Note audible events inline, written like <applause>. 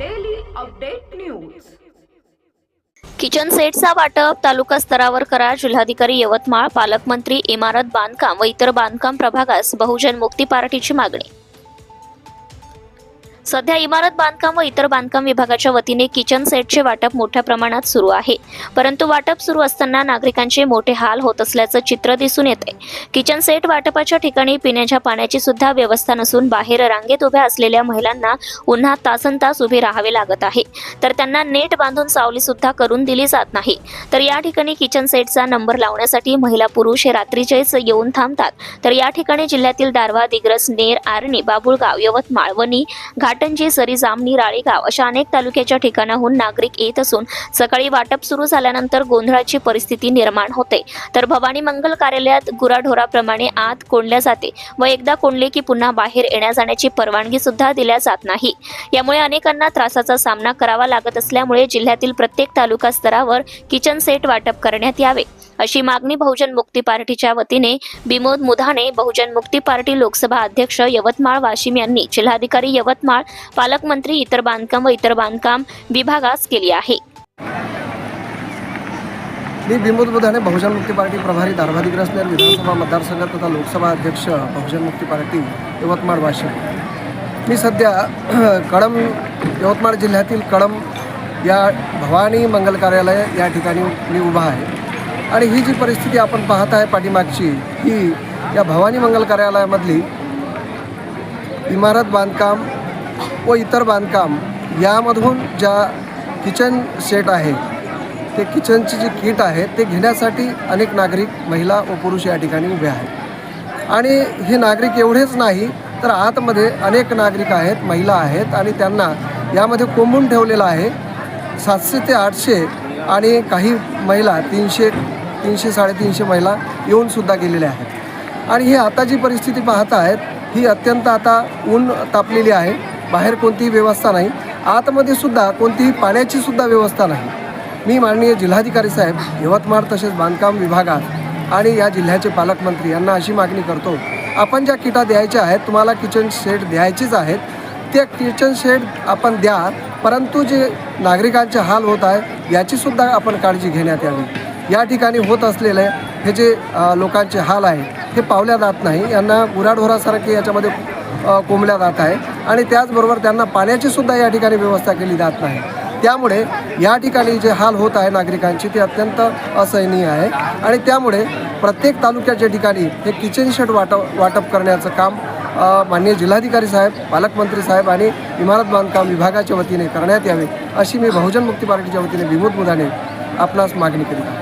Update news kitchen सेटचा वाटप तालुका स्तरावर करा. जिल्हाधिकारी यवतमाळ पालकमंत्री इमारत बांधकाम व इतर बांधकाम प्रभागास बहुजन मुक्ती पार्टीची मागणी. सध्या इमारत बांधकाम व इतर बांधकाम विभागाच्या वतीने किचन सेटचे वाटप मोठ्या प्रमाणात सुरू आहे. परंतु वाटप सुरू असताना नागरिकांचे मोठे हाल होत असल्याचं चित्र दिसून येते किचन सेट वाटपाच्या ठिकाणी पिण्याच्या पाण्याची सुद्धा व्यवस्था नसून बाहेर रांगेत उभ्या असलेल्या महिलांना उन्हात तासन तास उभे राहावे लागत आहे. तर त्यांना नेट बांधून सावली सुद्धा करून दिली जात नाही. तर या ठिकाणी किचन सेटचा नंबर लावण्यासाठी महिला पुरुष हे रात्रीचेच येऊन थांबतात. तर या ठिकाणी जिल्ह्यातील दारवा दिग्रस नेर आर्णी बाबुळगाव यवतमाळ वणी घाटंजी सरी जामणी राळेगाव अशा अनेक तालुक्याच्या ठिकाणाहून नागरिक येत असून सकाळी वाटप सुरू झाल्यानंतर गोंधळाची परिस्थिती निर्माण होते. तर भवानी मंगल कार्यालयात गुराढोराप्रमाणे आत कोंडल्या जाते व एकदा कोंडले की पुन्हा बाहेर येण्या जाण्याची परवानगी सुद्धा दिल्या जात नाही. यामुळे अनेकांना त्रासाचा सामना करावा लागत असल्यामुळे जिल्ह्यातील प्रत्येक तालुका स्तरावर किचन सेट वाटप करण्यात यावे. अशी मागणी बहुजन मुक्ती पार्टीच्या वतीने विमोद मुधाने बहुजन मुक्ती पार्टी लोकसभा अध्यक्ष यवतमाळ वाशिम यांनी जिल्हाधिकारी यवतमाळ पालकमंत्री इतर बांधकाम व इतर बांधकाम विभागास केली आहे. मी विमोद बुधाने बहुजन मुक्ती पार्टी प्रभारी दारभादिग्रसनेर विधानसभा मतदारसंघ तथा लोकसभा अध्यक्ष बहुजन मुक्ती पार्टी यवतमाळ वाशिम. मी सध्या <clears throat> कळम यवतमाळ जिल्ह्यातील कळम या भवानी मंगल कार्यालय या ठिकाणी मी उभा आहे. आणि ही जी परिस्थिती आपण पाहत आहे पाठीमागची ही या भवानी मंगल कार्यालयामधली इमारत बांधकाम व इतर बांधकाम यामधून ज्या किचन सेट आहे ते किचनची जी किट आहे ते घेण्यासाठी अनेक नागरिक महिला व पुरुष या ठिकाणी उभे आहेत. आणि हे नागरिक एवढेच नाही तर आतमध्ये अनेक नागरिक आहेत महिला आहेत आणि त्यांना यामध्ये कोंबून ठेवलेलं आहे सातशे ते आठशे आणि काही महिला तीनशे तीनशे साडेतीनशे महिला येऊनसुद्धा गेलेल्या आहेत. आणि ही आता जी परिस्थिती पाहत आहेत ही अत्यंत आता ऊन तापलेली आहे. बाहेर कोणतीही व्यवस्था नाही. आतमध्ये सुद्धा कोणतीही पाण्याची सुद्धा व्यवस्था नाही. मी माननीय जिल्हाधिकारी साहेब यवतमाळ तसेच बांधकाम विभागात आणि या जिल्ह्याचे पालकमंत्री यांना अशी मागणी करतो आपण ज्या किटा द्यायच्या आहेत तुम्हाला किचन शेड द्यायचीच आहेत त्या किचन शेड आपण द्या परंतु जे नागरिकांचे हाल होत आहे याचीसुद्धा आपण काळजी घेण्यात यावी. या ठिकाणी होत असलेले हे जे लोकांचे हाल आहे हे पावल्या जात नाही. यांना गुराढोरासारखे याच्यामध्ये कोंबल्या जात आहे आणि त्याचबरोबर त्यांना पाण्याची सुद्धा या ठिकाणी व्यवस्था केली जात नाही. त्यामुळे या ठिकाणी जे हाल होत आहे नागरिकांची ते अत्यंत असहनीय आहे आणि त्यामुळे प्रत्येक तालुक्याच्या ठिकाणी हे किचन शेड वाटप वाटप करण्याचं काम माननीय जिल्हाधिकारी साहेब पालकमंत्री साहेब आणि इमारत बांधकाम विभागाच्या वतीने करण्यात यावे अशी मी बहुजन मुक्ती पार्टीच्या वतीने विमोद मुदाने आपणास मागणी करीत